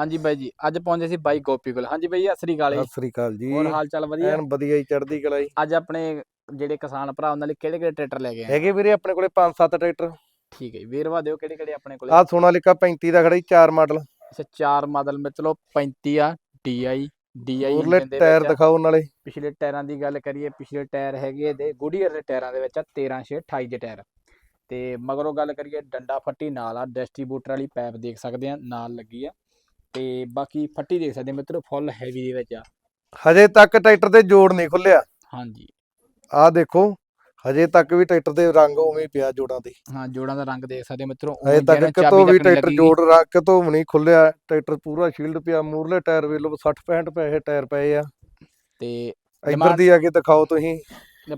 ਹਾਂਜੀ ਬਾਈ ਜੀ ਅੱਜ ਪਹੁੰਚੇ ਸੀ ਬਾਈ ਗੋਪੀ ਕੋਲ। ਹਾਂਜੀ ਬਾਈ ਸਤਿ ਸ੍ਰੀ ਅਕਾਲ ਜੀ। ਸਤਿ ਸ੍ਰੀ ਅਕਾਲ ਜੀ। ਹੋਰ ਹਾਲ ਚਾਲ ਵਧੀਆ? ਐਨ ਵਧੀਆ ਹੀ ਚੜ੍ਹਦੀ ਕਲਾ ਜੀ। ਅੱਜ ਆਪਣੇ ਜਿਹੜੇ ਕਿਸਾਨ ਭਰਾ ਉਹਨਾਂ ਲਈ ਕਿਹੜੇ ਕਿਹੜੇ ਟਰੈਕਟਰ ਲੈ ਆਏ? ਹੈਗੇ ਵੀਰੇ ਆਪਣੇ ਕੋਲੇ 5-7 ਟਰੈਕਟਰ। ਠੀਕ ਹੈ ਵੇਰਵਾ ਦਿਓ ਕਿਹੜੇ ਕਿਹੜੇ ਆਪਣੇ ਕੋਲੇ। ਆਹ ਸੋਨਾਲੀਕਾ 35 ਦਾ ਖੜਾ ਜੀ ਚਾਰ ਮਾਡਲ। ਅੱਛਾ ਚਾਰ ਮਾਡਲ ਮਿੱਤਰੋ 35 ਆ DI DI ਉਰਲੇ engine ਦੇ ਟਾਇਰ ਆ। ਦਿਖਾਓ ਨਾਲੇ ਪਿਛਲੇ ਟਾਇਰਾਂ ਦੀ ਗੱਲ ਕਰੀਏ ਪਿਛਲੇ ਟਾਇਰ ਹੈਗੇ ਇਹਦੇ ਗੁਡੀਅਰ ਦੇ ਟਾਇਰਾਂ ਦੇ ਵਿੱਚ ਆ 13 6 28 ਦੇ ਟਾਇਰ। ਤੇ ਮਗਰੋਂ ਗੱਲ ਕਰੀਏ ਡੰਡਾ ਫੱਟੀ ਨਾਲ ਆ ਡਿਸਟ੍ਰੀਬਿਊਟਰ ਵਾਲੀ ਪਾਈਪ ਦੇਖ ਸਕਦੇ ਆ ਨਾਲ ਲੱਗੀ ਆ। ਤੇ ਬਾਕੀ ਫੱਟੀ ਦੇਖ ਸਕਦੇ ਮਿੱਤਰੋ ਫੁੱਲ ਹੈਵੀ ਦੇ ਵਿੱਚ ਆ। ਹਜੇ ਤੱਕ ਟਰੈਕਟਰ ਤੇ ਜੋੜ ਨਹੀਂ ਖੁੱਲਿਆ ਹਾਂਜੀ। ਆਹ ਦੇਖੋ ਹਜੇ ਤੱਕ ਵੀ ਟਰੈਕਟਰ ਦੇ ਰੰਗ ਉਵੇਂ ਹੀ ਪਿਆ ਜੋੜਾਂ ਦੇ। ਹਾਂ ਜੋੜਾਂ ਦਾ ਰੰਗ ਦੇਖ ਸਕਦੇ ਮਿੱਤਰੋ ਹਜੇ ਤੱਕ ਕਿਤੋਂ ਵੀ ਟਰੈਕਟਰ। ਜੋੜ ਰੱਖ ਵੀ ਨਹੀਂ ਖੁੱਲਿਆ ਟਰੈਕਟਰ ਪੂਰਾ ਸ਼ੀਲਡ ਪਿਆ ਮੂਰਲੇ ਟਾਇਰ ਵੇਖ ਲਓ 60 65 ਪੈਸੇ ਟਾਇਰ ਪਏ ਆ। ਤੇ ਇੱਧਰ ਦੀ ਆ ਕੇ ਦਿਖਾਓ ਤੁਸੀਂ।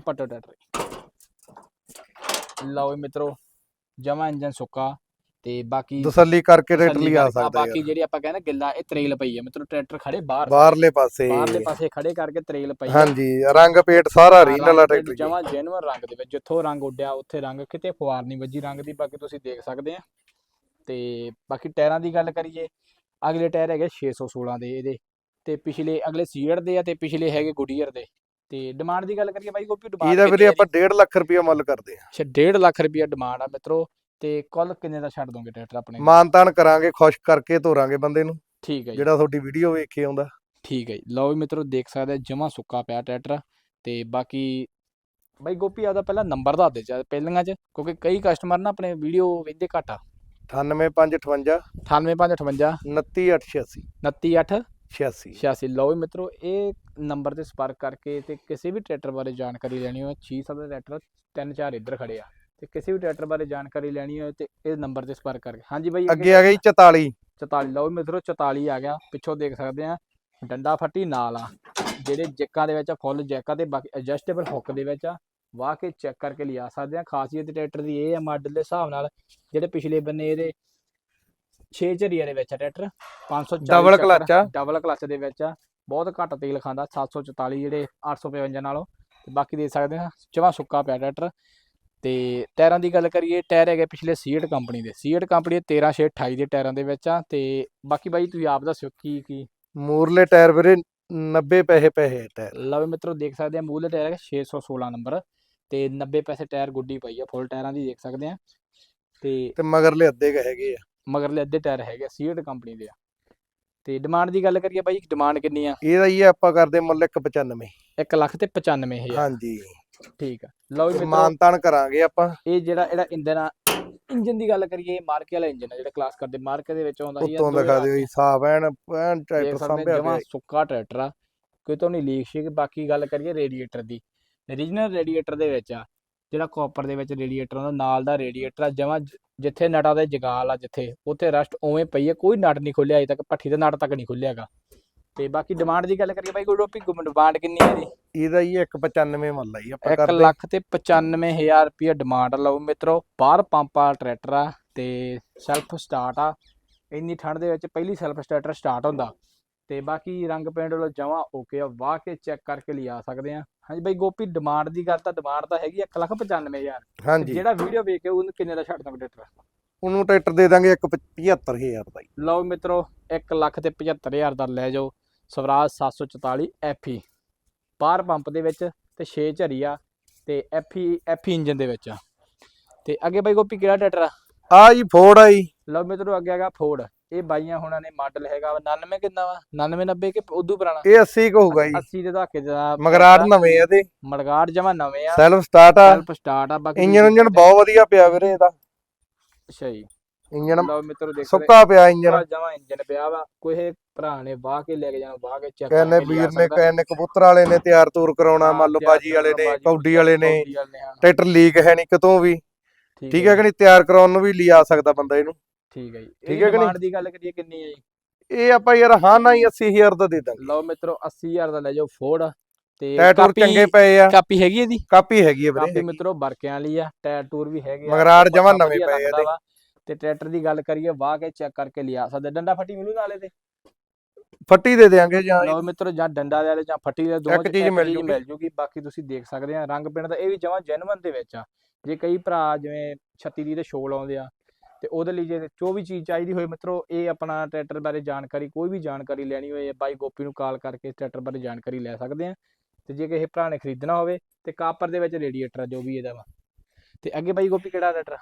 ਪੱਟੋ ਟਰੈਕਟਰ। ਲਓ ਵੀ ਮਿੱਤਰੋ ਜਮਾ ਇੰਜਨ ਸੁੱਕਾ। ਤੇ ਬਾਕੀ ਤਸੱਲੀ ਕਰਕੇ ਟਰੈਕਟਰ ਲਈ ਆ ਸਕਦਾ ਬਾਕੀ ਜਿਹੜੀ ਆਪਾਂ ਕਹਿੰਦੇ ਗਿੱਲਾ ਇਹ ਤਰੇਲ ਪਈ ਹੈ। ਮਿੱਤਰੋ ਟਰੈਕਟਰ ਖੜੇ ਬਾਹਰ ਬਾਹਰਲੇ ਪਾਸੇ। ਬਾਹਰਲੇ ਪਾਸੇ ਖੜੇ ਕਰਕੇ ਤਰੇਲ ਪਈ ਹੈ। ਹਾਂਜੀ ਰੰਗ ਪੇਟ ਸਾਰਾ ਰੀਨਲ ਆ ਟਰੈਕਟਰ ਜਮਾ ਜੈਨੂਅਨ ਰੰਗ ਦੇ ਵਿੱਚ ਜਿੱਥੋਂ ਰੰਗ ਉੱਡਿਆ ਉੱਥੇ ਰੰਗ ਕਿਤੇ ਫੁਆਰ ਨਹੀਂ ਵੱਜੀ ਰੰਗ ਦੀ ਬਾਕੀ ਤੁਸੀਂ ਦੇਖ ਸਕਦੇ ਆ। ਤੇ ਬਾਕੀ ਟਾਇਰਾਂ ਦੀ ਗੱਲ ਕਰੀਏ ਅਗਲੇ ਟਾਇਰ ਹੈਗੇ 616 ਦੇ ਇਹਦੇ। ਤੇ ਪਿਛਲੇ ਅਗਲੇ ਸੀਅਰ ਦੇ ਆ ਤੇ ਪਿਛਲੇ ਹੈਗੇ ਗੁਡੀਅਰ ਦੇ। ਤੇ ਡਿਮਾਂਡ ਦੀ ਗੱਲ ਕਰੀਏ ਬਾਈ ਗੋਪੀ ਡਿਮਾਂਡ ਇਹਦਾ ਵੀਰੇ ਆਪਾਂ 1.5 ਲੱਖ ਰੁਪਇਆ ਮੁੱਲ ਕਰਦੇ ਆ। ਅੱਛਾ 1.5 ਲੱਖ ਰੁਪਇਆ ਡਿਮਾਂਡ ਆ ਮਿੱਤਰੋ। ਤੇ ਕੁੱਲ ਕਿੰਨੇ ਦਾ ਛੱਡ ਦੋਗੇ ਟਰੈਕਟਰ ਆਪਣੇ ਮਾਨਤਾਨ ਕਰਾਂਗੇ ਖੁਸ਼ ਕਰਕੇ ਤੋਰਾਂਗੇ ਬੰਦੇ ਨੂੰ। ਠੀਕ ਹੈ ਜੀ। ਜਿਹੜਾ ਤੁਹਾਡੀ ਵੀਡੀਓ ਵੇਖ ਕੇ ਆਉਂਦਾ। ਠੀਕ ਹੈ ਜੀ। ਲਓ ਵੀ ਮਿੱਤਰੋ ਦੇਖ ਸਕਦੇ ਜਮਾ ਸੁੱਕਾ ਪਿਆ ਟਰੈਕਟਰ ਤੇ ਬਾਕੀ ਬਾਈ ਗੋਪੀ ਆਦਾ ਪਹਿਲਾਂ ਨੰਬਰ ਦੱਸ ਦੇ ਚਾ ਪਹਿਲੀਆਂ ਚ ਕਿਉਂਕਿ ਕਈ ਕਸਟਮਰ ਨਾ ਆਪਣੇ ਵੀਡੀਓ ਵੇਖਦੇ ਘੱਟ ਆ। 98558 98558 29886 298 86 86 ਲਓ ਵੀ ਮਿੱਤਰੋ ਇਹ ਨੰਬਰ ਤੇ ਸੰਪਰਕ ਕਰਕੇ ਤੇ ਕਿਸੇ ਵੀ ਟਰੈਕਟਰ ਬਾਰੇ ਜਾਣਕਾਰੀ ਲੈਣੀ ਹੋਵੇ 6 ਸਭ ਦੇ ਟਰੈਕਟਰ ਤਿੰਨ ਚਾਰ ਇੱਧਰ ਖੜੇ ਆ। ਤੇ ਕਿਸੇ ਵੀ ਟਰੈਕਟਰ ਬਾਰੇ ਜਾਣਕਾਰੀ ਲੈਣੀ ਹੋਵੇ ਤੇ ਇਹ ਨੰਬਰ ਤੇ ਸੰਪਰਕ ਕਰਕੇ। ਹਾਂਜੀ ਬਾਈ ਅੱਗੇ ਆ ਗਈ 44 44 ਲਓ ਮਿੱਤਰੋ 44 ਆ ਗਿਆ। ਪਿੱਛੋਂ ਦੇਖ ਸਕਦੇ ਆ ਡੰਡਾ ਫੱਟੀ ਨਾਲ ਆ। ਜਿਹੜੇ ਜੈਕਾਂ ਦੇ ਵਿੱਚ ਆ ਫੁੱਲ ਜੈਕਾਂ ਤੇ ਬਾਕੀ ਐਡਜਸਟੇਬਲ ਹੁੱਕ ਦੇ ਵਿੱਚ ਆ ਵਾਹ ਕੇ ਚੈੱਕ ਕਰਕੇ ਲਿਆ ਸਕਦੇ ਆ ਖਾਸੀਅਤ ਟਰੈਕਟਰ ਦੀ ਇਹ ਆ ਮਾਡਲ ਦੇ ਹਿਸਾਬ ਨਾਲ ਜਿਹੜੇ ਪਿਛਲੇ ਬੰਨੇ ਇਹਦੇ 6 ਝਰੀਆਂ ਦੇ ਵਿੱਚ ਆ ਟਰੈਕਟਰ 540 Double clutch ਆ। ਡਬਲ ਕਲਚ ਦੇ ਵਿੱਚ ਆ। ਬਹੁਤ ਘੱਟ ਤੇਲ ਖਾਂਦਾ 744 ਜਿਹੜੇ 855 ਨਾਲੋਂ। ਤੇ ਬਾਕੀ ਦੇ ਸਕਦੇ ਆ ਜਮਾਂ ਸੁੱਕਾ ਪਿਆ ਟਰੈਕਟਰ ਤੇ ਟਾਇਰਾਂ ਦੀ ਗੱਲ ਕਰੀਏ ਟਾਇਰ ਹੈਗੇ ਪਿਛਲੇ ਸੀਟ ਕੰਪਨੀ ਦੇ। ਸੀਟ ਕੰਪਨੀ ਦੇ 13 6 28 ਦੇ ਟਾਇਰਾਂ ਦੇ ਵਿੱਚ ਆ ਤੇ ਬਾਕੀ ਬਾਈ ਤੁਸੀਂ ਆਪ ਦੱਸਿਓ ਕੀ ਕੀ? ਮੂਰਲੇ ਟਾਇਰ ਵੀਰੇ 90 ਪੈਸੇ ਪੈਸੇ ਟਾਇਰ। ਲਓ ਮਿੱਤਰੋ ਦੇਖ ਸਕਦੇ ਆ ਮੂਲ ਟਾਇਰ ਹੈਗਾ 616 ਨੰਬਰ ਤੇ 90 ਪੈਸੇ ਟਾਇਰ ਗੁੱਡੀ ਪਈ ਆ ਫੁੱਲ ਟਾਇਰਾਂ ਦੀ ਦੇਖ ਸਕਦੇ ਆ। ਤੇ ਤੇ ਮਗਰਲੇ ਅੱਧੇ ਕ ਹੈਗੇ ਆ। ਮਗਰਲੇ ਅੱਧੇ ਟਾਇਰ ਹੈਗੇ ਸੀਟ ਕੰਪਨੀ ਦੇ ਆ। ਤੇ ਡਿਮਾਂਡ ਦੀ ਗੱਲ ਕਰੀਏ ਬਾਈ ਡਿਮਾਂਡ ਕਿੰਨੀ ਆ? ਇਹਦਾ ਹੀ ਆਪਾਂ ਕਰਦੇ ਮੁੱਲ 195 1 ਲੱਖ ਤੇ 95000 ਹਾਂਜੀ। ਠੀਕ ਆ। ਲਓ ਮਿੱਤਰੋ ਮਾਨਤਾਨ ਕਰਾਂਗੇ ਆਪਾਂ। ਇਹ ਜਿਹੜਾ ਇਹਦਾ ਇੰਜਨ ਆ ਇੰਜਨ ਦੀ ਗੱਲ ਕਰੀਏ ਮਾਰਕੇ ਵਾਲਾ ਇੰਜਨ ਆ ਜਿਹੜਾ ਕਲਾਸ ਕਰਦੇ ਮਾਰਕੇ ਦੇ ਵਿੱਚ ਆਉਂਦਾ ਸੀ ਉੱਤੋਂ ਦਿਖਾ ਦਿਓ ਜੀ ਸਾਫ਼ ਐਨ ਐਨ ਟਰੈਕਟਰ ਸੰਭਿਆ ਜਮਾ ਸੁੱਕਾ ਟਰੈਕਟਰ ਆ ਕਿਤੋਂ ਨਹੀਂ ਲੀਕ ਸ਼ੀਕ ਬਾਕੀ ਗੱਲ ਕਰੀਏ ਰੇਡੀਏਟਰ ਦੀ। ਰੀਜਨਲ ਰੇਡੀਏਟਰ ਦੇ ਵਿੱਚ ਆ ਜਿਹੜਾ ਕਾਪਰ ਦੇ ਵਿੱਚ ਰੇਡੀਏਟਰ ਆਉਂਦਾ ਨਾਲ ਦਾ ਰੇਡੀਏਟਰ ਆ ਜਮਾ ਜਿੱਥੇ ਨਟਾਂ ਦੇ ਜਗਾਲ ਆ ਜਿੱਥੇ ਉੱਥੇ ਰਸਟ ਉਵੇਂ ਪਈ ਹੈ ਕੋਈ ਨਟ ਨਹੀਂ ਖੁੱਲਿਆ ਅਜੇ ਤੱਕ ਪੱਠੀ ਦਾ ਨਟ ਤੱਕ ਨਹੀਂ ਖੁੱਲਿਆਗਾ ਤੇ ਬਾਕੀ ਡਿਮਾਂਡ ਦੀ ਗੱਲ ਕਰੀਏ ਬਾਈ ਕੋਈ ਰੋਪੀ ਡਿਮਾਂਡ ਕਿੰਨੀ ਹੈ ਇਹਦੀ? ਇਹਦਾ ਹੀ 195 ਮੁੱਲ ਜੀ ਆਪਾਂ 1 ਕਰਦੇ ਲੱਖ ਤੇ 95000 ਰੁਪਏ ਡਿਮਾਂਡ ਲਓ ਮਿੱਤਰੋ ਬਾਹਰ ਪੰਪ ਟਰੈਕਟਰ ਆ ਤੇ ਸੈਲਫ ਸਟਾਰਟ ਆ। ਇੰਨੀ ਠੰਡ ਦੇ ਵਿੱਚ ਪਹਿਲੀ ਸੈਲਫ ਸਟਾਰਟਰ ਸਟਾਰਟ ਹੁੰਦਾ। ਤੇ ਬਾਕੀ ਰੰਗ ਪੇਂਟ ਵਾਲਾ ਜਮਾ ਓਕੇ ਆ ਵਾਹ ਕੇ ਚੈੱਕ ਕਰਕੇ ਲਿਆ ਸਕਦੇ ਆ। ਹਾਂਜੀ ਬਾਈ ਗੋਪੀ ਡਿਮਾਂਡ ਦੀ ਗੱਲ ਤਾਂ ਡਿਮਾਂਡ ਤਾਂ ਹੈਗੀ 1 ਲੱਖ 95000 ਤੇ ਹਾਂਜੀ। ਜਿਹੜਾ ਵੀਡੀਓ ਵੇਖ ਕੇ ਉਹਨੂੰ ਕਿੰਨੇ ਦਾ ਛੱਡ ਦੋਗੇ ਟਰੈਕਟਰ ਉਹਨੂੰ ਟਰੈਕਟਰ ਦੇ ਦਾਂਗੇ 175000 ਦਾ ਜੀ। ਲਓ ਮਿੱਤਰੋ 1 ਲੱਖ ਤੇ 75000 ਦਾ ਲੈ ਜਾਓ। ਸਵਰਾਜ 744 ਐਫਈ ਬਾਹਰ ਪੰਪ ਦੇ ਵਿੱਚ ਤੇ 6 ਝਰੀ ਆ ਤੇ ਐਫਈ ਐਫਈ ਇੰਜਨ ਦੇ ਵਿੱਚ ਤੇ ਅੱਗੇ ਬਾਈ ਗੋਪੀ ਕਿਹੜਾ ਟਰੈਕਟਰ ਆ? ਆ ਜੀ ਫੋਰਡ ਆ ਜੀ। ਲਓ ਮਿੱਤਰੋ ਅੱਗੇ ਹੈਗਾ ਫੋਰਡ ਇਹ ਬਾਈਆਂ ਹੁਣਾਂ ਨੇ ਮਾਡਲ ਹੈਗਾ ਵਾ। 99 ਕਿੰਨਾ ਵਾ? 99 90 ਕਿ ਉਦੋਂ ਪੁਰਾਣਾ? ਇਹ 80 ਕ ਹੋਊਗਾ ਜੀ। 80 ਦੇ ਦਹਾਕੇ ਦਾ ਮਗਰਾੜ ਨਵੇਂ ਆ ਇਹਦੇ ਮੜਗਾੜ ਜਮਾ ਨਵੇਂ ਆ। ਸੈਲਫ ਸਟਾਰਟ ਆ। ਸੈਲਫ ਸਟਾਰਟ ਆ ਬਾਕੀ ਇੰਜਨ ਇੰਜਨ ਬਹੁਤ ਵਧੀਆ ਪਿਆ ਵੀਰੇ ਇਹਦਾ। ਅੱਛਾ ਜੀ। ਇੰਜਨ ਲਓ ਮਿੱਤਰੋ ਦੇਖੋ ਸੁੱਕਾ ਪਿਆ ਇੰਜਨ ਜਮਾ ਇੰਜਨ ਪਿਆ ਵਾ। ਕੋਈ ਭਰਾ ਨੇ ਵਾਹ ਕੇ ਲੈ ਕੇ ਜਾਣਾ ਵਾਹ ਕੇ ਚੈੱਕ ਕਹਿੰਦੇ ਵੀਰ ਨੇ ਕਹਿੰਦੇ ਕਬੂਤਰ ਵਾਲੇ ਨੇ ਤਿਆਰ ਤੂਰ ਕਰਾਉਣਾ ਮੰਨ ਲਓ ਬਾਜੀ ਵਾਲੇ ਨੇ ਕੌਡੀ ਵਾਲੇ ਨੇ ਟਰੈਕਟਰ ਲੀਕ ਹੈ ਨਹੀਂ ਕਿਤੋਂ ਵੀ। ਠੀਕ ਹੈ ਕਿ ਨਹੀਂ ਤਿਆਰ ਕਰਾਉਣ ਨੂੰ ਵੀ ਲਿਆ ਸਕਦਾ ਬੰਦਾ ਇਹਨੂੰ। ਠੀਕ ਹੈ ਜੀ। ਠੀਕ ਹੈ ਕਿ ਨਹੀਂ? ਦੀ ਗੱਲ ਕਰੀਏ ਕਿੰਨੀ ਹੈ ਜੀ? ਇਹ ਆਪਾਂ ਯਾਰ ਹਾਂ ਨਾ ਹੀ 80000 ਦਾ ਦੇ ਦਾਂਗੇ। ਲਓ ਮਿੱਤਰੋ 80000 ਦਾ ਲੈ ਜਾਓ ਫੋਰਡ ਤੇ ਟਾਇਰ ਟੂਰ ਕਾਪੀ- ਚੰਗੇ ਪਏ ਆ। ਕਾਪੀ ਹੈਗੀ ਇਹਦੀ ਕਾਪੀ ਹੈਗੀ ਆ ਕਾਪੀ ਵੀਰੇ ਮਿੱਤਰੋ ਵਰਕਿਆਂ ਲਈ ਆ ਟਾਇਰ ਟੂਰ ਵੀ ਹੈਗੇ ਆ। ਮਗਰਾੜ ਉੱਪਰ ਜਮਾਂ ਨਵੇਂ ਪਏ ਆ ਇਹਦੇ। ਤੇ ਟਰੈਕਟਰ ਦੀ ਗੱਲ ਕਰੀਏ ਵਾਹ ਕੇ ਚੈੱਕ ਕਰਕੇ ਲਿਆ ਸਕਦੇ ਡੰਡਾ ਫੱਟੀ ਮਿਲੂ ਨਾਲੇ ਤੇ ਫੱਟੀ ਦੇ ਦੇਾਂਗੇ ਜਾਂ ਲਓ ਮਿੱਤਰੋ ਜਾਂ ਡੰਡਾ ਦੇ ਵਾਲੇ ਜਾਂ ਫੱਟੀ ਦੇ ਦੋਵਾਂ ਚੀਜ਼ ਮਿਲ ਜੂਗੀ। ਮਿਲ ਜੂਗੀ ਬਾਕੀ ਤੁਸੀਂ ਦੇਖ ਸਕਦੇ ਆ ਰੰਗ ਪਿੰਡ ਦਾ ਇਹ ਵੀ ਜਮਾਂ ਜੈਨੂਅਨ ਦੇ ਵਿੱਚ ਆ। ਜੇ ਕਈ ਭਰਾ ਜਿਵੇਂ 36 ਦੀ ਦੇ ਸ਼ੋਲ ਆਉਂਦੇ ਆ ਤੇ ਉਹਦੇ ਲਈ ਜੇ ਜੋ ਵੀ ਚੀਜ਼ ਚਾਹੀਦੀ ਹੋਏ ਮਿੱਤਰੋ ਇਹ ਆਪਣਾ ਟਰੈਕਟਰ ਬਾਰੇ ਜਾਣਕਾਰੀ ਕੋਈ ਵੀ ਜਾਣਕਾਰੀ ਲੈਣੀ ਹੋਏ ਬਾਈ ਗੋਪੀ ਨੂੰ ਕਾਲ ਕਰਕੇ ਟਰੈਕਟਰ ਬਾਰੇ ਜਾਣਕਾਰੀ ਲੈ ਸਕਦੇ ਆ। ਤੇ ਜੇ ਕਿਸੇ ਭਰਾ ਨੇ ਖਰੀਦਣਾ ਹੋਵੇ ਤੇ ਕਾਪਰ ਦੇ ਵਿੱਚ ਰੇਡੀਏਟਰ ਜੋ ਵੀ ਇਹਦਾ ਵਾ। ਤੇ ਅੱਗੇ ਬਾਈ ਗੋਪੀ ਕਿਹੜਾ ਟਰੈਕਟਰ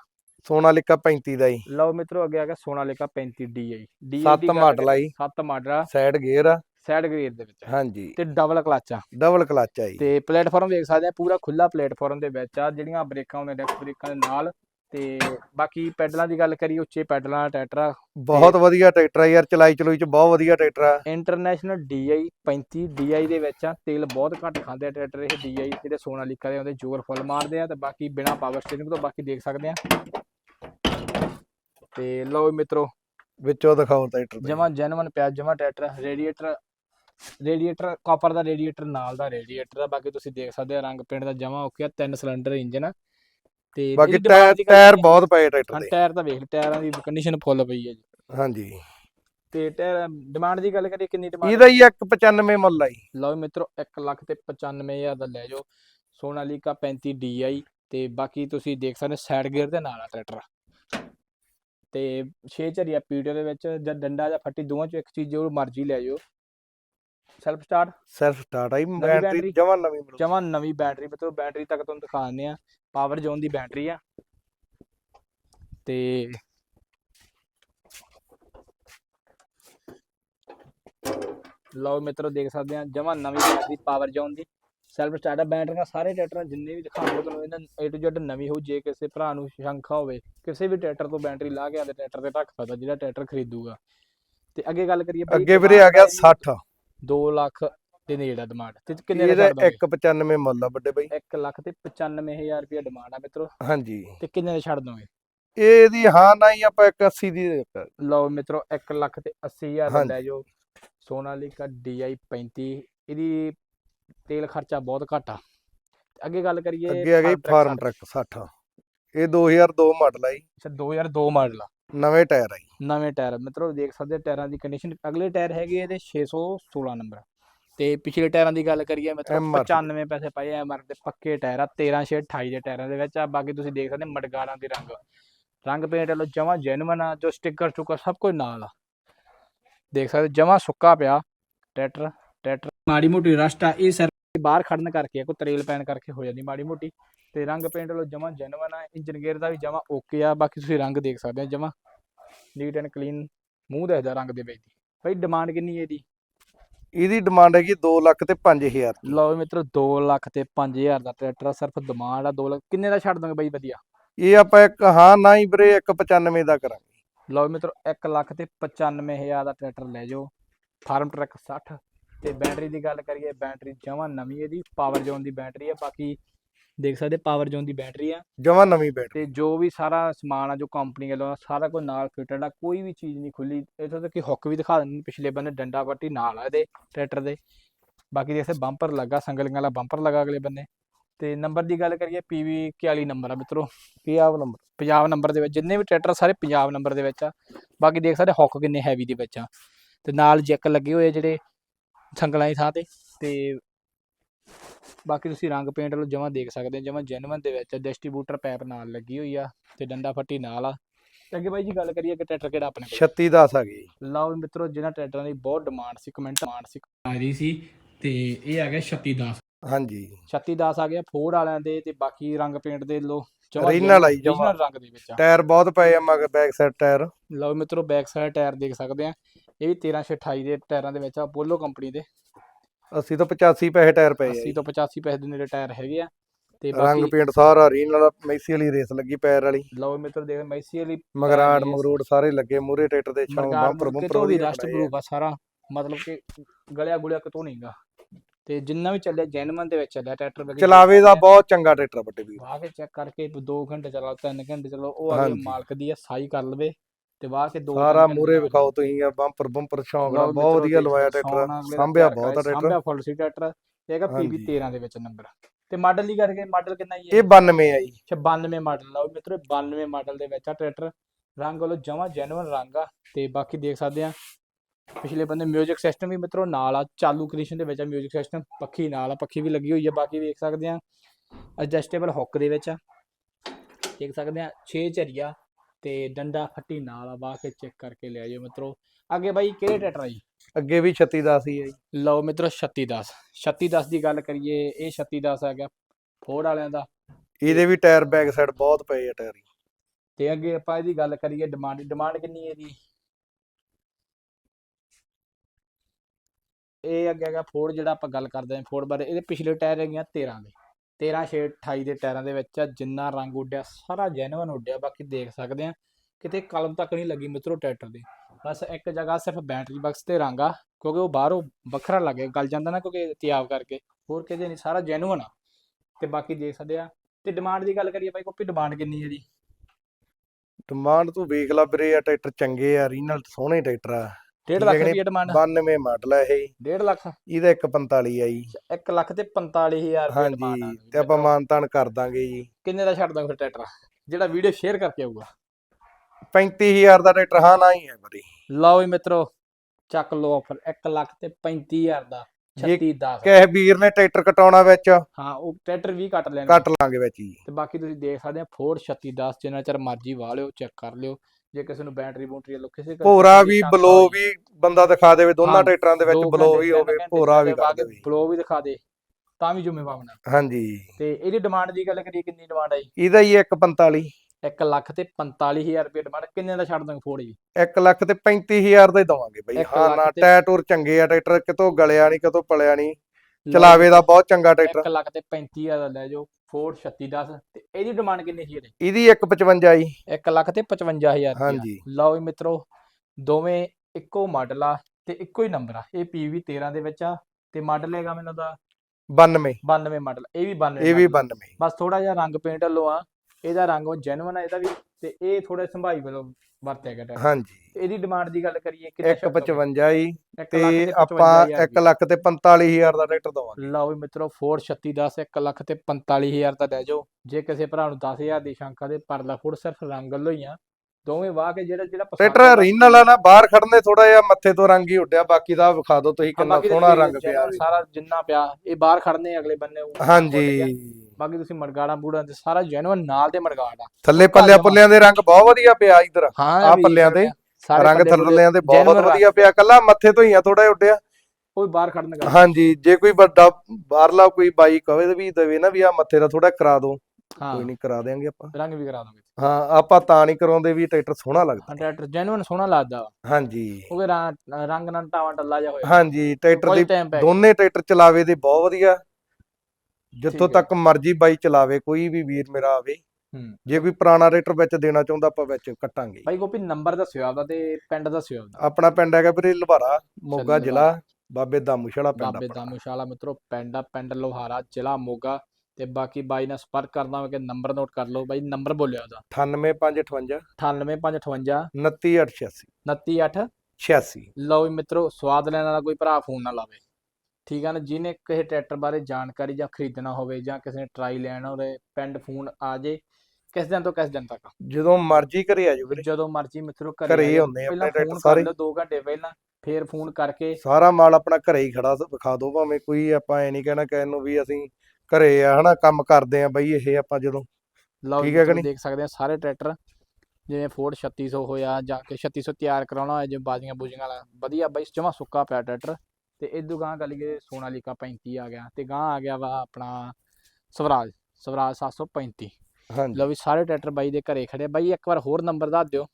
ਸੋਨਾਲਿਕਾ 35 ਦਾ ਜੀ। ਲਓ ਮਿੱਤਰੋ ਅੱਗੇ ਆ ਗਿਆ ਸੋਨਾਲੀਕਾ 35 DI DI ਸੱਤ ਮਾਡਲ ਆ ਜੀ। ਸੱਤ ਮਾਡਲ ਆ। ਸਾਈਡ ਗੇਅਰ ਆ। ਸਾਈਡ ਗ੍ਰੇਡ ਦੇ ਵਿੱਚ। ਹਾਂਜੀ। ਤੇ ਡਬਲ ਕਲਚ ਆ। ਡਬਲ ਕਲਚ ਆ ਜੀ। ਤੇ ਪਲੇਟਫਾਰਮ ਦੇਖ ਸਕਦੇ ਆ ਪੂਰਾ ਖੁੱਲਾ ਪਲੇਟਫਾਰਮ ਦੇ ਵਿੱਚ ਆ ਜਿਹੜੀਆਂ ਬ੍ਰੇਕਾਂ ਹੁੰਦੀਆਂ ਡੈਕਸ ਬ੍ਰੇਕਾਂ ਦੇ ਨਾਲ। ਤੇ ਬਾਕੀ ਪੈਡਲਾਂ ਦੀ ਗੱਲ ਕਰੀਏ ਉੱਚੇ ਪੈਡਲਾਂ ਟਰੈਕਟਰ ਆ। ਬਹੁਤ ਵਧੀਆ ਟਰੈਕਟਰ ਆ ਯਾਰ ਚਲਾਈ ਚਲੂਈ ਚ ਬਹੁਤ ਵਧੀਆ ਟਰੈਕਟਰ ਆ। ਇੰਟਰਨੈਸ਼ਨਲ DI 35 DI ਦੇ ਵਿੱਚ ਆ। ਤੇਲ ਬਹੁਤ ਘੱਟ ਖਾਂਦੇ ਆ ਟਰੈਕਟਰ ਇਹ DI ਜਿਹੜੇ ਸੋਨਾਲੀਕਾ ਦੇ ਉਹਦੇ ਜ਼ੋਰ ਫੁੱਲ ਮਾਰਦੇ ਆ। ਤੇ ਬਾਕੀ ਬਿਨਾ ਪਾਵਰ ਸਟੀਅਰਿੰਗ ਤੋਂ ਬਾਕੀ ਦੇਖ ਸਕਦੇ ਆ। ਤੇ ਲਓ ਮਿੱਤਰੋ ਵਿੱਚੋਂ ਦਿਖਾਓ ਟਰੈਕਟਰ ਦਾ ਜਮਾ ਜੈਨੂਨ ਪਿਆ ਜਮਾ ਟਰੈਕਟਰ ਰੇਡੀਏਟਰ ਰੇਡੀਏਟਰ ਕਾਪਰ ਦਾ ਰੇਡੀਏਟਰ ਨਾਲ ਦਾ ਰੇਡੀਏਟਰ ਆ। ਬਾਕੀ ਤੁਸੀਂ ਦੇਖ ਸਕਦੇ ਆ ਰੰਗ ਪੇਂਟ ਦਾ ਜਮਾ ਓਕੇ ਆ ਤਿੰਨ ਸਿਲੰਡਰ ਇੰਜਨ ਆ। ਤੇ ਬਾਕੀ ਇਹਦੀ ਟਾਇਰ demand ਦੀ ਗੱਲ ਟਾਇਰ ਬਹੁਤ ਪਏ ਟਰੈਕਟਰ ਹਾਂ ਦੇ। ਟਾਇਰ ਤਾਂ ਵੇਖ ਲਓ, ਟਾਇਰਾਂ ਦੀ ਕੰਡੀਸ਼ਨ ਫੁੱਲ ਪਈ ਹੈ ਜੀ। ਹਾਂਜੀ। ਤੇ ਟਾਇਰ ਡਿਮਾਂਡ ਦੀ ਗੱਲ ਕਰੀਏ ਕਿੰਨੀ ਡਿਮਾਂਡ ਇਹਦਾ ਹੀ 195 ਮੁੱਲ ਆ ਜੀ। ਲਓ ਮਿੱਤਰੋ 1 ਲੱਖ ਤੇ 95000 ਦਾ ਲੈ ਜਾਓ। ਸੋਨਾਲੀਕਾ 35 DI ਤੇ ਬਾਕੀ ਤੁਸੀਂ ਦੇਖ ਸਕਦੇ ਸਾਈਡ ਗੇਅਰ ਦੇ ਨਾਲ ਆ ਟਰੈਕਟਰ। ਤੇ 6 ਝਰੀਆ ਪੀਡੀਓ ਦੇ ਵਿੱਚ ਜਾਂ ਡੰਡਾ ਜਾਂ ਫੱਟੀ ਦੋਵਾਂ ਚੋਂ ਇੱਕ ਚੀਜ਼ ਜੋ ਮਰਜ਼ੀ ਲੈ ਜਾਓ। ਸੈਲਫ ਸਟਾਰਟ ਸੈਲਫ ਸਟਾਰਟ ਆ ਜੀ battery, ਬੈਟਰੀ ਜਮਾਂ ਨਵੀਂ ਮਿਲੂ। ਜਮਾਂ ਨਵੀਂ ਬੈਟਰੀ ਮਤਲਬ ਬੈਟਰੀ ਤੱਕ ਤੁਹਾਨੂੰ ਦਿਖਾ ਦਿੰਦੇ ਆ ਪਾਵਰ ਜ਼ੋਨ ਦੀ ਬੈਟਰੀ ਆ। ਤੇ ਲਓ ਮਿੱਤਰੋ ਦੇਖ ਸਕਦੇ ਆ ਜਮਾਂ ਨਵੀਂ ਬੈਟਰੀ ਪਾਵਰ ਜ਼ੋਨ ਦੀ। ਸੈਲਫ ਸਟਾਰਟ ਬੈਟਰੀਆਂ ਸਾਰੇ ਟਰੈਕਟਰਾਂ ਜਿੰਨੇ ਵੀ ਦਿਖਾਉਂਗੇ ਤੁਹਾਨੂੰ ਇਹਨਾਂ A to Z ਨਵੀਂ ਹੋ ਜੇ ਕਿਸੇ ਭਰਾ ਨੂੰ ਸ਼ੰਕਾ ਹੋਵੇ ਕਿਸੇ ਵੀ ਟਰੈਕਟਰ ਤੋਂ ਬੈਟਰੀ ਲਾ ਕੇ ਆਦੇ ਟਰੈਕਟਰ ਤੇ ਰੱਖ ਸਕਦਾ ਜਿਹੜਾ ਟਰੈਕਟਰ ਖਰੀਦੂਗਾ। ਤੇ ਅੱਗੇ ਗੱਲ ਕਰੀਏ ਬਾਈ ਅੱਗੇ ਵੀਰੇ ਆ ਗਿਆ 60 2 ਲੱਖ ਦੇ ਨੇੜੇ ਡਿਮਾਂਡ ਤੇ ਕਿੰਨੇ ਦਾ ਛੱਡ ਦੋਗੇ 195 ਮੁੱਲ ਆ ਵੱਡੇ ਬਾਈ। 1 ਲੱਖ ਤੇ 95000 ਰੁਪਏ ਡਿਮਾਂਡ ਆ ਮਿੱਤਰੋ। ਹਾਂਜੀ। ਤੇ ਕਿੰਨੇ ਦੇ ਛੱਡ ਦੋਗੇ? ਇਹਦੀ ਹਾਂ ਨਾ ਹੀ ਆਪਾਂ 81 ਦੀ ਦੇ। ਲਓ ਮਿੱਤਰੋ 1 ਲੱਖ ਤੇ 80000 ਦਾ ਹਾਂਜੀ। ਲੈ ਜਾਓ। ਸੋਨਾਲੀਕਾ DI 35 ਇਹਦੀ ਤੇਲ ਖਰਚਾ ਬਹੁਤ ਘੱਟ ਆ। ਅੱਗੇ ਗੱਲ ਕਰੀਏ ਅੱਗੇ ਆ ਗਈ ਫਾਰਮ ਟਰੱਕ 60 ਇਹ 2002 ਮਾਡਲ ਆ ਜੀ। ਅੱਛਾ 2002 ਮਾਡਲ ਆ। ਨਵੇਂ ਟਾਇਰ ਆ ਜੀ। ਨਵੇਂ ਟਾਇਰ ਮਿੱਤਰੋ ਦੇਖ ਸਕਦੇ ਟਾਇਰਾਂ ਦੀ ਕੰਡੀਸ਼ਨ ਅਗਲੇ ਟਾਇਰ ਹੈਗੇ ਇਹਦੇ 616 ਨੰਬਰ ਤੇ ਪਿਛਲੇ ਟਾਇਰਾਂ ਦੀ ਗੱਲ ਕਰੀਏ ਮਿੱਤਰੋ MR 95 ਪੈਸੇ ਪਏ ਐਮਆਰ ਦੇ ਪੱਕੇ ਟਾਇਰ ਆ 13 ਛੇ 28 ਦੇ ਟਾਇਰਾਂ ਦੇ ਵਿੱਚ ਆ। ਬਾਕੀ ਤੁਸੀਂ ਦੇਖ ਸਕਦੇ ਮਡਗਾਰਾਂ ਦੇ ਰੰਗ। ਰੰਗ ਪੇਂਟ ਵਾਲੋ ਜਮਾ ਜੈਨੂਨ ਆ ਜੋ ਸਟicker ਸਟੁੱਕਰ ਸਭ ਕੁਝ ਨਾਲ ਆ। ਦੇਖ ਸਕਦੇ ਜਮਾ ਸੁੱਕਾ ਪਿਆ ਟਰੈਕਟਰ। ਟਰੈਕਟਰ। ਮਾੜੀ ਮੋਟੀ ਰਸਟ ਆ ਇਹ ਸਰ ਬਾਹਰ ਖੜਨ ਕਰਕੇ ਕੋਈ ਤਰੇਲ ਪੈਣ ਕਰਕੇ ਹੋ ਜਾਂਦੀ ਮਾੜੀ ਮੋਟੀ। ਤੇ ਰੰਗ ਪੇਂਟ ਵਾਲੋ ਜਮਾ ਜੈਨੂਨ ਆ ਇੰਜਨ ਗੇਅਰ ਦਾ ਵੀ ਜਮਾ ਓਕੇ ਆ ਬਾਕੀ ਤੁਸੀਂ ਰੰਗ ਦੇਖ ਸਕਦੇ ਆ ਜਮਾ। ਨੀਟ ਐਂਡ ਕਲੀਨ ਮੂੰਹ ਦੇਖਦਾ ਰੰਗ ਦੇ ਵਿੱਚ। ਦੀ ਭਾਈ ਡਿਮਾਂਡ ਕਿੰਨੀ ਹੈ ਇਹਦੀ? ਇਹਦੀ ਡਿਮਾਂਡ ਹੈਗੀ 2 ਲੱਖ ਤੇ 5000 ਲਓ ਮਿੱਤਰੋ 2 ਲੱਖ ਤੇ 5000 ਦਾ ਟਰੈਕਟਰ ਸਿਰਫ ਡਿਮਾਂਡ ਆ 2 ਲੱਖ। ਕਿੰਨੇ ਦਾ ਛੱਡ ਦੋਗੇ ਬਾਈ ਵਧੀਆ? ਇਹ ਆਪਾਂ ਇੱਕ ਹਾਂ ਨਾ ਹੀ ਵੀਰੇ 195 ਦਾ ਕਰਾਂਗੇ। ਲਓ ਮਿੱਤਰੋ 1 ਲੱਖ ਤੇ 95000 ਦਾ ਟਰੈਕਟਰ ਲੈ ਜਾਓ। ਫਾਰਮ ਟਰੱਕ 60 ਤੇ ਬੈਟਰੀ ਦੀ ਗੱਲ ਕਰੀਏ ਬੈਟਰੀ ਜਮਾਂ ਨਵੀਂ ਇਹਦੀ ਪਾਵਰ ਜ਼ੋਨ ਦੀ ਬੈਟਰੀ ਆ ਬਾਕੀ ਦੇਖ ਸਕਦੇ ਪਾਵਰ ਜ਼ੋਨ ਦੀ ਬੈਟਰੀ ਆ ਜਮਾਂ ਨਵੀਂ ਬੈਟਰੀ ਤੇ ਜੋ ਵੀ ਸਾਰਾ ਸਮਾਨ ਆ ਜੋ ਕੰਪਨੀ ਵੱਲੋਂ ਸਾਰਾ ਕੁਝ ਨਾਲ ਫਿਟਡ ਆ ਕੋਈ ਵੀ ਚੀਜ਼ ਨਹੀਂ ਖੁੱਲੀ। ਇੱਥੋਂ ਤੱਕ ਕਿ ਹੁੱਕ ਵੀ ਦਿਖਾ ਦਿੰਦੇ ਪਿਛਲੇ ਬੰਨੇ ਡੰਡਾ ਪੱਟੀ ਨਾਲ ਆ ਇਹਦੇ ਟਰੈਕਟਰ ਦੇ। ਬਾਕੀ ਦੇਖ ਸਕਦੇ ਬੰਪਰ ਲੱਗਾ ਸੰਗਲੀਆਂ ਵਾਲਾ ਬੰਪਰ ਲੱਗਾ ਅਗਲੇ ਬੰਨੇ ਤੇ ਨੰਬਰ ਦੀ ਗੱਲ ਕਰੀਏ PV 41 ਨੰਬਰ ਆ ਮਿੱਤਰੋ। ਪੰਜਾਬ ਨੰਬਰ ਪੰਜਾਬ ਨੰਬਰ ਦੇ ਵਿੱਚ ਜਿੰਨੇ ਵੀ ਟਰੈਕਟਰ ਸਾਰੇ ਪੰਜਾਬ ਨੰਬਰ ਦੇ ਵਿੱਚ ਆ। ਬਾਕੀ ਦੇਖ ਸਕਦੇ ਹੁੱਕ ਕਿੰਨੇ ਹੈਵੀ ਦੇ ਵਿੱਚ ਆ। ਤੇ ਨਾਲ ਜੈਕ ਲੱਗੇ ਹੋਏ ਜਿਹੜੇ ਸੰਗਲਾਂ ਦੀ ਥਾਂ ਤੇ ਤੇ ਬਾਕੀ ਤੁਸੀਂ ਰੰਗ ਪੇਂਟ ਵੱਲੋਂ ਜਮਾਂ ਦੇਖ ਸਕਦੇ ਹੋ ਜਮਾਂ ਜੈਨੂਨ ਦੇ ਵਿੱਚ ਡਿਸਟ੍ਰੀਬਿਊਟਰ ਪੈਪ ਨਾਲ ਲੱਗੀ ਹੋਈ ਆ ਤੇ ਡੰਡਾ ਫੱਟੀ ਨਾਲ ਆ। ਤੇ ਅੱਗੇ ਬਾਈ ਜੀ ਗੱਲ ਕਰੀਏ ਕਿ ਟਰੈਕਟਰ ਕਿਹੜਾ ਆਪਣੇ ਕੋਲ? 36 10 ਆ ਗਈ। ਲਓ ਮਿੱਤਰੋ ਜਿਹਨਾਂ ਟਰੈਕਟਰਾਂ ਦੀ ਬਹੁਤ ਡਿਮਾਂਡ ਸੀ ਕਮੈਂਟ ਡਿਮਾਂਡ ਸੀ। ਆ ਰਹੀ ਸੀ ਤੇ ਇਹ ਆ ਗਿਆ 3610 ਹਾਂਜੀ। 3610 ਆ ਗਿਆ ਫੋਰਡ ਵਾਲਿਆਂ ਦੇ ਤੇ ਬਾਕੀ ਰੰਗ ਪੇਂਟ ਦੇ ਲੋ Original ਆਈ ਜਮਾਂ। ਰੰਗ ਦੇ ਵਿੱਚ ਟਾਇਰ ਬਹੁਤ ਪਏ ਆ ਮਗਰ ਬੈਕ ਸਾਈਡ ਟਾਇਰ ਲਓ ਮਿੱਤਰੋ ਬੈਕ ਸਾਈਡ ਟਾਇਰ ਦੇਖ ਸਕਦੇ ਆ। ਇਹ ਵੀ 1328 ਦੇ ਟਾਇਰਾਂ ਦੇ ਵਿੱਚ ਆ ਪੋਲੋ ਕੰਪਨੀ ਦੇ 80 ਤੋਂ 85 ਪੈਸੇ ਟਾਇਰ ਪਏ ਆ 80 ਜੀ। ਤੋਂ 85 ਪੈਸੇ ਦੇ ਨੇੜੇ ਟਾਇਰ ਹੈਗੇ ਆ ਤੇ ਰੰਗ ਪੇਂਟ ਸਾਰਾ ਰੀਨ ਵਾਲਾ ਮੈਸੀ ਵਾਲੀ ਰੇਸ ਲੱਗੀ ਪੈਰ ਵਾਲੀ ਲਓ ਮਿੱਤਰ ਦੇਖ ਮੈਸੀ ਵਾਲੀ ਮਗਰਾੜ। ਮਗਰੂੜ ਸਾਰੇ ਲੱਗੇ ਮੂਰੇ ਟਰੈਕਟਰ ਦੇ ਛਾਂ ਬੰਪਰ ਬੰਪਰ ਵਧੀਆ ਰਸਟ ਆ। ਪ੍ਰੂਫ ਆ ਸਾਰਾ ਮਤਲਬ ਕਿ ਗਲਿਆ ਗੁਲਿਆ ਕਿਤੋਂ ਨਹੀਂਗਾ ਤੇ ਜਿੰਨਾ ਵੀ ਚੱਲਿਆ ਜੈਨੂਨ ਦੇ ਵਿੱਚ ਚੱਲਿਆ ਟਰੈਕਟਰ ਵਗੇ ਚਲਾਵੇ ਦਾ ਬਹੁਤ ਚੰਗਾ ਟਰੈਕਟਰ ਆ ਵੱਡੇ ਵੀਰ ਵਾਹ ਕੇ ਚੈੱਕ ਕਰਕੇ 2 ਘੰਟੇ ਚਲਾਓ 3 ਘੰਟੇ ਚਲਾਓ ਉਹ ਹਾਂਜੀ। ਮਾਲਕ ਦੀ ਆ ਸਾਈ ਕਰ ਲਵੇ ਤੇ ਵਾਹ ਕੇ 2 ਸਾਰਾ ਮੂਰੇ ਵਿਖਾਓ ਤੁਸੀਂ ਆ ਬੰਪਰ ਬੰਪਰ ਸ਼ੌਂਕ ਨਾਲ ਬਹੁਤ ਵਧੀਆ ਲਵਾਇਆ ਟਰੈਕਟਰ ਸਾਂਭਿਆ ਬਹੁਤ ਆ ਟਰੈਕਟਰ ਸਾਂਭਿਆ ਫੁੱਲ ਸੀ ਟਰੈਕਰ ਇਹ ਹੈਗਾ ਪੀਬੀ ਹਾਂਜੀ। 13 ਦੇ ਵਿੱਚ ਨੰਬਰ ਤੇ ਮਾਡਲ ਦੀ ਕਰਕੇ ਮਾਡਲ ਕਿੰਨਾ ਹੀ ਇਹ 92 ਆ ਜੀ 92 ਮਾਡਲ ਆ ਉਹ ਮਿੱਤਰੋ 92 ਮਾਡਲ ਦੇ ਵਿੱਚ ਆ ਟਰੈਕਟਰ ਰੰਗ ਵੱਲੋਂ ਜਮਾ ਜੈਨੂਇਨ ਰੰਗ ਆ ਤੇ ਬਾਕੀ ਦੇਖ ਸਕਦੇ ਆ ਪਿਛਲੇ ਬੰਦੇ 뮤직 ਸਿਸਟਮ ਵੀ ਮਿੱਤਰੋ ਨਾਲ ਆ ਚਾਲੂ ਕੰਡੀਸ਼ਨ ਦੇ ਵਿੱਚ ਆ 뮤직 ਸਿਸਟਮ ਪੱਖੀ ਨਾਲ ਆ ਪੱਖੀ ਵੀ ਲੱਗੀ ਹੋਈ ਆ ਬਾਕੀ ਵੇਖ ਸਕਦੇ ਆ ਐਡਜਸਟੇਬਲ ਹੁੱਕ ਦੇ ਵਿੱਚ ਆ ਦੇਖ ਸਕਦੇ ਆ 6 ਝਰੀਆ ਤੇ ਡੰਡਾ ਫੱਟੀ ਨਾਲ ਆ ਵਾਹ ਕੇ ਚੈੱਕ ਕਰਕੇ ਲਿਆ ਜਿਓ ਮਿੱਤਰੋ। ਅੱਗੇ ਬਾਈ ਕਿਹੜੇ ਟਰੈਕਟਰ ਆ ਜੀ? ਅੱਗੇ ਵੀ 3610 ਹੀ ਹੈ ਜੀ। ਲਓ ਮਿੱਤਰੋ 3610 3610 ਦੀ ਗੱਲ ਕਰੀਏ ਇਹ 3610 ਆ ਗਿਆ ਫੋਰਡ ਵਾਲਿਆਂ ਦਾ। ਇਹਦੇ ਵੀ ਟਾਇਰ ਬੈਕ ਸਾਈਡ ਬਹੁਤ ਪਏ ਆ ਟਾਇਰ ਤੇ ਅੱਗੇ ਆਪਾਂ ਇਹਦੀ ਗੱਲ ਕਰੀਏ ਡਿਮਾਂਡ ਡਿਮਾਂਡ ਕਿੰਨੀ ਹੈ ਇਹਦੀ ਇਹ ਅੱਗੇ ਹੈਗਾ ਫੋਰਡ ਜਿਹੜਾ ਆਪਾਂ ਗੱਲ ਕਰਦੇ ਹਾਂ ਫੋਰਡ ਬਾਰੇ। ਇਹਦੇ ਪਿਛਲੇ ਟਾਇਰ ਹੈਗੀਆਂ 13 ਦੇ। 13 ਛੇ 28 ਦੇ ਟਾਇਰਾਂ ਦੇ ਵਿੱਚ ਜਿੰਨਾ ਰੰਗ ਉੱਡਿਆ, ਸਾਰਾ ਜੈਨੂਇਨ ਉੱਡਿਆ, ਬਾਕੀ ਦੇਖ ਸਕਦੇ ਆ ਕਿਤੇ ਕਲਮ ਤੱਕ ਨਹੀਂ ਲੱਗੀ ਮਿੱਤਰੋ ਟਰੈਕਟਰ ਦੇ। ਬਸ ਇੱਕ ਜਗ੍ਹਾ ਸਿਰਫ ਬੈਟਰੀ ਬਾਕਸ ਤੇ ਰੰਗ ਆ, ਕਿਉਂਕਿ ਉਹ ਬਾਹਰੋਂ ਵੱਖਰਾ ਲੱਗੇ, ਗਲ ਜਾਂਦਾ ਨਾ ਕਿਉਂਕਿ ਤਿਆਬ ਕਰਕੇ। ਹੋਰ ਕਿਤੇ ਨਹੀਂ, ਸਾਰਾ ਜੈਨੂਇਨ ਆ। ਤੇ ਬਾਕੀ ਦੇਖ ਸਕਦੇ ਆ ਤੇ ਡਿਮਾਂਡ ਦੀ ਗੱਲ ਕਰੀਏ ਬਾਈ ਕੋਪੀ ਡਿਮਾਂਡ ਕਿੰਨੀ ਹੈ ਜੀ? ਡਿਮਾਂਡ ਤੂੰ ਵੇਖ ਲਾ ਵੀਰੇ ਆ ਟਰੈਕਟਰ ਚੰਗੇ ਆ ਰੀਨਲ ਸੋਹਣੇ ਟਰੈਕਟਰ ਆ। 1.5 ਠੀਕ ਲੱਖ ਹੈ? ਰੁਪਏ ਡਿਮਾਂਡ 92 ਮਾਡਲ ਆ ਇਹ। 1.5 ਲੱਖ। ਇਹਦਾ 145 ਆ ਜੀ। 1 ਲੱਖ ਤੇ 45000 ਰੁਪਏ ਡਿਮਾਂਡ ਆ ਹਾਂਜੀ ਤੇ ਆਪਾਂ ਮਾਨਤਾਨ ਕਰ ਦਾਂਗੇ ਜੀ। ਕਿੰਨੇ ਦਾ ਛੱਡ ਦਾਂ ਫਿਰ ਟਰੈਕਟਰ? ਜਿਹੜਾ ਵੀਡੀਓ ਸ਼ੇਅਰ ਕਰਕੇ ਆਊਗਾ। 35000 ਦਾ ਟਰੈਕਟਰ ਹਾਂ ਨਾ ਹੀ ਹੈ ਬੜੀ। ਲਓ ਵੀ ਮਿੱਤਰੋ ਚੱਕ ਲਓ ਆਫਰ। 1 ਲੱਖ ਤੇ 35000 ਦਾ ਜੇ 36 10 ਕਿਸੇ ਵੀਰ ਨੇ ਟਰੈਕਟਰ ਕਟਾਉਣਾ ਵਿੱਚ ਹਾਂ ਉਹ ਟਰੈਕਟਰ ਵੀ ਕੱਟ ਲੈਣੇ ਕੱਟ ਲਾਂਗੇ ਵਿੱਚ ਜੀ। ਤੇ ਬਾਕੀ ਤੁਸੀਂ ਦੇਖ ਸਕਦੇ ਆ ਫੋਰਡ 36 10 ਜਿੰਨਾ ਚਿਰ ਮਰਜ਼ੀ ਵਾਹ ਲਿਓ ਚੈੱਕ ਕਰ ਲਿਓ। ਜੇ ਕਿਸੇ ਨੂੰ ਬੈਟਰੀ ਬੂਟਰੀ ਲੋ ਕਿਸੇ ਭੋਰਾ ਵੀ ਬਲੋ ਵੀ ਬੰਦਾ ਦਿਖਾ ਦੇਵੇ ਦੋਨਾਂ ਟਰੈਕਟਰਾਂ ਦੇ ਵਿੱਚ ਬਲੋ ਵੀ ਹੋਵੇ ਭੋਰਾ ਵੀ ਕਰ ਦੇਵੇ। ਬਲੋ ਵੀ ਦਿਖਾ ਦੇ ਤਾਂ ਵੀ ਜ਼ਿੰਮੇਵਾਰ ਬਣਾ ਹਾਂਜੀ। ਤੇ ਇਹਦੀ ਡਿਮਾਂਡ ਦੀ ਗੱਲ ਕਰੀਏ ਕਿੰਨੀ ਡਿਮਾਂਡ ਆਈ ਇਹਦਾ ਹੀ 145 1 ਲੱਖ ਤੇ 45000 ਰੁਪਏ ਡਿਮਾਂਡ ਕਿੰਨੇ ਦਾ ਛੱਡ ਦਾਂਗੇ ਫੋਰਡ ਜੀ? 1 ਲੱਖ ਤੇ 35000 ਦਾ ਹੀ ਦਵਾਂਗੇ ਬਈ। ਹਾਂ ਨਾ ਟਾਇਰ ਟੂਰ ਚੰਗੇ ਆ ਟਰੈਕਟਰ ਕਿਤੋਂ ਗਲਿਆ ਨਹੀਂ ਕਿਤੋਂ ਪਲਿਆ ਨਹੀਂ। ਚਲਾਵੇ ਦਾ ਬਹੁਤ ਚੰਗਾ ਟਰੈਕਟਰ 1 ਲੱਖ ਤੇ 35000 ਦਾ ਲੈ ਜਾਓ ਫੋਰਡ 3610 ਤੇ ਇਹਦੀ ਡਿਮਾਂਡ ਕਿੰਨੀ ਸੀ ਇਹਦੀ? ਇਹਦੀ 155 ਜੀ। 1 ਲੱਖ ਤੇ 55000 ਰੁਪਏ ਹਾਂਜੀ। ਲਓ ਵੀ ਮਿੱਤਰੋ ਦੋਵੇਂ ਇੱਕੋ ਮਾਡਲ ਆ ਤੇ ਇੱਕੋ ਹੀ ਨੰਬਰ ਆ। ਇਹ PV 13 ਦੇ ਵਿੱਚ ਆ ਤੇ ਮਾਡਲ ਹੈਗਾ ਮੈਨੂੰ ਦਾ 92 92 ਮਾਡਲ ਇਹ ਵੀ 92 ਇਹ ਵੀ model ਆ। 92 ਬਸ ਥੋੜਾ ਜਿਹਾ ਰੰਗ ਪੇਂਟ ਵੱਲੋਂ ਆ ਇਹਦਾ ਰੰਗ ਉਹ ਜੈਨੂਇਨ ਆ ਇਹਦਾ ਵੀ ਤੇ ਇਹ ਥੋੜਾ ਸੰਭਾਈ ਵੱਲੋਂ ਵਰਤਿਆ ਗਿਆ ਟਰੈਕਟਰ। ਹਾਂਜੀ। ਇਹਦੀ ਡਿਮਾਂਡ ਦੀ ਗੱਲ ਕਰੀਏ ਕਿੰਨੇ ਛੱਡ ਦੋਗੇ? 155 ਜੀ ਤੇ ਆਪਾਂ 55,000 1 ਲੱਖ ਤੇ 45000 ਦਾ ਟਰੈਕਟਰ ਦਵਾਂਗੇ। ਲਓ ਵੀ ਮਿੱਤਰੋ ਫੋਰਡ 3610 1 ਲੱਖ ਤੇ 45000 ਦਾ ਲੈ ਜਾਓ। ਜੇ ਕਿਸੇ ਭਰਾ ਨੂੰ 10000 ਦੀ ਸ਼ੰਕਾ ਦੇ ਪਰਲਾ ਫੁੱਟ ਸਿਰਫ ਰੰਗ ਵੱਲੋਂ ਹੀ ਆ। ਦੋਵੇਂ ਵਾਹ ਕੇ ਜਿਹੜਾ ਜਿਹੜਾ ਟਰੈਕਟਰ ਰੀਨਲ ਆ ਨਾ ਬਾਹਰ ਖੜਨੇ ਥੋੜਾ ਜਿਹਾ ਮੱਥੇ ਤੋਂ ਰੰਗ ਹੀ ਉੱਡਿਆ ਬਾਕੀ ਦਾ ਵਿਖਾ ਦਿਓ ਤੁਸੀਂ ਕਿੰਨਾ ਸੋਹਣਾ ਰੰਗ ਪਿਆ ਸਾਰਾ ਜਿੰਨਾ ਪਿਆ ਇਹ ਬਾਹਰ ਖੜਨੇ ਅਗਲੇ ਬੰਨੇ ਹਾਂਜੀ। ਬਾਕੀ ਤੁਸੀਂ ਮਰਗਾੜਾ ਬੂੜਾ ਤੇ ਸਾਰਾ ਜੈਨੂਇਨ ਨਾਲ ਦੇ ਮਰਗਾੜ ਆ। ਥੱਲੇ ਪੱਲਿਆਂ ਪੁੱਲਿਆਂ ਦੇ ਰੰਗ ਬਹੁਤ ਵਧੀਆ ਪਿਆ ਇਧਰ। ਆਹ ਪੱਲਿਆਂ ਤੇ ਰੰਗ ਥੱਲਿਆਂ ਦੇ ਬਹੁਤ ਵਧੀਆ ਪਿਆ ਕੱਲਾ ਮੱਥੇ ਤੋਂ ਹੀ ਆ ਥੋੜਾ ਜਿਹਾ ਉੱਡਿਆ। ਵੀ ਬਾਹਰ ਖੜਨ ਹਾਂਜੀ ਜੇ ਕੋਈ ਵੱਡਾ ਬਾਹਰਲਾ ਕੋਈ ਬਾਈ ਕਵੇ ਤੇ ਵੀ ਦੇਵੇ ਨਾ ਵੀ ਆ ਮੱਥੇ ਦਾ ਥੋੜਾ ਕਰਾ ਦਿਓ। ਹਾਂ। ਕੋਈ ਨਹੀਂ ਕਰਾ ਦੇਾਂਗੇ ਆਪਾਂ। ਰੰਗ ਵੀ ਕਰਾ ਦੋਗੇ ਹਾਂ ਆਪਾਂ ਤਾਂ ਨਹੀਂ ਕਰਾਉਂਦੇ ਵੀ ਟਰੈਕਟਰ ਸੋਹਣਾ ਲੱਗਦਾ। ਹਾਂ ਟਰੈਕਟਰ ਜੈਨੂਇਨ ਸੋਹਣਾ ਲੱਗਦਾ ਹਾਂਜੀ। ਉਹ ਰੰਗ ਨਾਲ ਟਾਵਾਂ ਟੱਲਾ ਜਾ ਹੋਇਆ। ਹਾਂਜੀ ਟਰੈਕਟਰ ਦੀ ਦੋਨੇ ਟਰੈਕਟਰ ਚਲਾਵੇ ਦੇ ਬਹੁਤ ਵਧੀਆ। ਜਿੱਥੋਂ। ਤੱਕ ਮਰਜ਼ੀ ਬਾਈ ਚਲਾਵੇ ਕੋਈ ਵੀ ਵੀਰ ਮੇਰਾ ਆਵੇ। ਜੇ ਕੋਈ ਪੁਰਾਣਾ ਟਰੈਕਟਰ ਵਿੱਚ ਦੇਣਾ ਚਾਹੁੰਦਾ ਆਪਾਂ ਵਿੱਚ ਕੱਟਾਂਗੇ। ਭਾਈ ਗੋਪੀ ਨੰਬਰ ਦੱਸਿਓ ਆਪਦਾ ਤੇ ਪਿੰਡ ਦੱਸਿਓ ਆਪਦਾ। ਆਪਣਾ ਪਿੰਡ ਹੈਗਾ ਵੀਰੇ ਲੁਹਾਰਾ ਮੋਗਾ ਜ਼ਿਲ੍ਹਾ ਬਾਬੇ ਦਾਮੂਸ਼ਾਲਾ ਪਿੰਡ ਬਾਬੇ ਦਾਮੂਸ਼ਾਲਾ ਮਿੱਤਰੋ ਪਿੰਡ ਆ ਪਿੰਡ ਲੋਹਾਰਾ ਜ਼ਿਲ੍ਹਾ ਮੋਗਾ। ਤੇ ਬਾਕੀ ਬਾਈ ਨਾਲ ਸੰਪਰਕ ਹੋਵੇ ਕਿ ਨੰਬਰ ਨੋਟ ਕਰ ਲਓ। ਬਾਈ ਨੰਬਰ ਬੋਲਿਓ ਉਹਦਾ। 98558 98558 29886 298 86 ਲਓ ਵੀ ਮਿੱਤਰੋ ਸਵਾਦ ਲੈਣ ਵਾਲਾ ਕੋਈ ਭਰਾ ਫੋਨ ਨਾ ਲਾਵੇ। ਠੀਕ ਆ ਨਾ? ਜਿਹਨੇ ਕਿਸੇ ਟਰੈਕਟਰ ਬਾਰੇ ਜਾਣਕਾਰੀ ਜਾਂ ਖਰੀਦਣਾ ਹੋਵੇ ਜਾਂ ਕਿਸੇ ਨੇ ਟਰਾਈ ਲੈਣਾ ਹੋਵੇ ਪਿੰਡ ਫੋਨ ਆ ਜੇ ਕਿਸ ਦਿਨ ਤੋਂ ਕਿਸ ਦਿਨ ਤੱਕ? ਜਦੋਂ ਮਰਜ਼ੀ ਘਰੇ ਆ ਜਾਓ ਵੀਰੇ। ਜਦੋਂ ਮਰਜ਼ੀ ਮਿੱਤਰੋ ਘਰੇ ਹੀ। ਹੁੰਦੇ ਆ ਆਪਣੇ ਟਰੈਕਟਰ ਸਾਰੇ। ਕਰ ਲਓ 2 ਘੰਟੇ ਪਹਿਲਾਂ ਫੇਰ ਫੋਨ ਕਰਕੇ ਸਾਰਾ ਮਾਲ ਆਪਣਾ ਘਰੇ ਹੀ ਖੜਾ ਵਿਖਾ ਦਿਓ ਭਾਵੇਂ ਕੋਈ ਆਪਾਂ ਐ ਨਹੀਂ ਕਹਿਣਾ ਕਿ ਇਹਨੂੰ ਵੀ ਅਸੀਂ ਘਰੇ ਆ ਹਨਾ ਕੰਮ ਕਰਦੇ ਆ ਬਈ ਇਹ ਆਪਾਂ ਜਦੋਂ। ਲਓ ਠੀਕ ਹੈ ਕਿ ਨਹੀਂ? ਦੇਖ ਸਕਦੇ ਆ ਸਾਰੇ ਟਰੈਕਟਰ ਜਿਵੇਂ ਫੋਰਡ 3600 ਹੋਇਆ ਜਾਂ ਕਿ 3600 ਤਿਆਰ ਕਰਾਉਣਾ ਹੋਇਆ ਜਿਵੇਂ ਬਾਜ਼ੀਆਂ ਬੂਜੀਆਂ ਵਾਲਾ। ਵਧੀਆ ਬਾਈ ਜਮਾ ਸੁੱਕਾ ਪਿਆ ਟਰੈਕਟਰ। ਤੇ ਇਦੋਂ ਗਾਂ ਗੱਲ ਕਰੀਏ ਸੋਨਾਲੀਕਾ 35 ਆ ਗਿਆ ਤੇ ਗਾਂ ਆ ਗਿਆ ਵਾ ਆਪਣਾ ਸਵਰਾਜ ਸਵਰਾਜ 735 ਹਾਂਜੀ। ਲਓ ਵੀ ਸਾਰੇ ਟਰੈਕਟਰ ਬਾਈ ਦੇ ਘਰੇ ਖੜੇ। ਬਾਈ ਇੱਕ ਵਾਰ ਹੋਰ ਨੰਬਰ ਦੱਸ ਦਿਓ।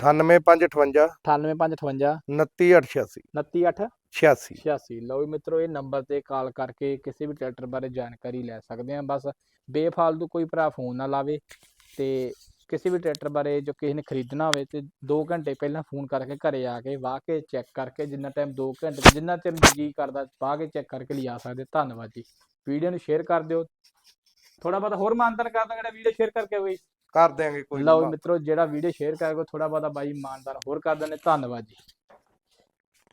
98558 98558 29886 298 86 86 ਲਓ ਮਿੱਤਰੋ ਇਹ ਨੰਬਰ ਤੇ ਕਾਲ ਕਰਕੇ ਕਿਸੇ ਵੀ ਟਰੈਕਟਰ ਬਾਰੇ ਜਾਣਕਾਰੀ ਲੈ ਸਕਦੇ ਆ ਬਸ ਬੇਫਾਲਤੂ ਕੋਈ ਭਰਾ ਫੋਨ ਨਾ ਲਾਵੇ ਤੇ ਕਿਸੇ ਵੀ ਟਰੈਕਟਰ ਬਾਰੇ ਜੋ ਕਿਸੇ ਨੇ ਖਰੀਦਣਾ ਹੋਵੇ ਤੇ 2 ਘੰਟੇ ਪਹਿਲਾਂ ਫੋਨ ਕਰਕੇ ਘਰੇ ਆ ਕੇ ਵਾਹ ਕੇ ਚੈੱਕ ਕਰਕੇ ਜਿੰਨਾ ਟਾਈਮ 2 ਘੰਟੇ ਜਿੰਨਾ ਚਿਰ ਜੀ ਕਰਦਾ ਵਾਹ ਕੇ ਚੈੱਕ ਕਰਕੇ ਲਿਆ ਸਕਦੇ। ਧੰਨਵਾਦ ਜੀ। ਵੀਡੀਓ ਨੂੰ ਸ਼ੇਅਰ ਕਰ ਦਿਓ। ਥੋੜਾ ਬਹੁਤਾ ਹੋਰ ਮਾਨਤਨ ਕਰ ਦਾਂ ਜਿਹੜਾ ਵੀਡੀਓ ਸ਼ੇਅਰ ਕਰਕੇ ਹੋਈ। ਕਰ ਦਿਆਂਗੇ ਕੋਈ ਲਓ। ਮਿੱਤਰੋ ਜਿਹੜਾ ਵੀਡੀਓ ਸ਼ੇਅਰ ਕਰਕੇ ਥੋੜਾ ਬਹੁਤਾ ਬਾਈ ਮਾਨਦਾਰ ਹੋਰ ਕਰ ਦਿੰਦੇ। ਧੰਨਵਾਦ ਜੀ।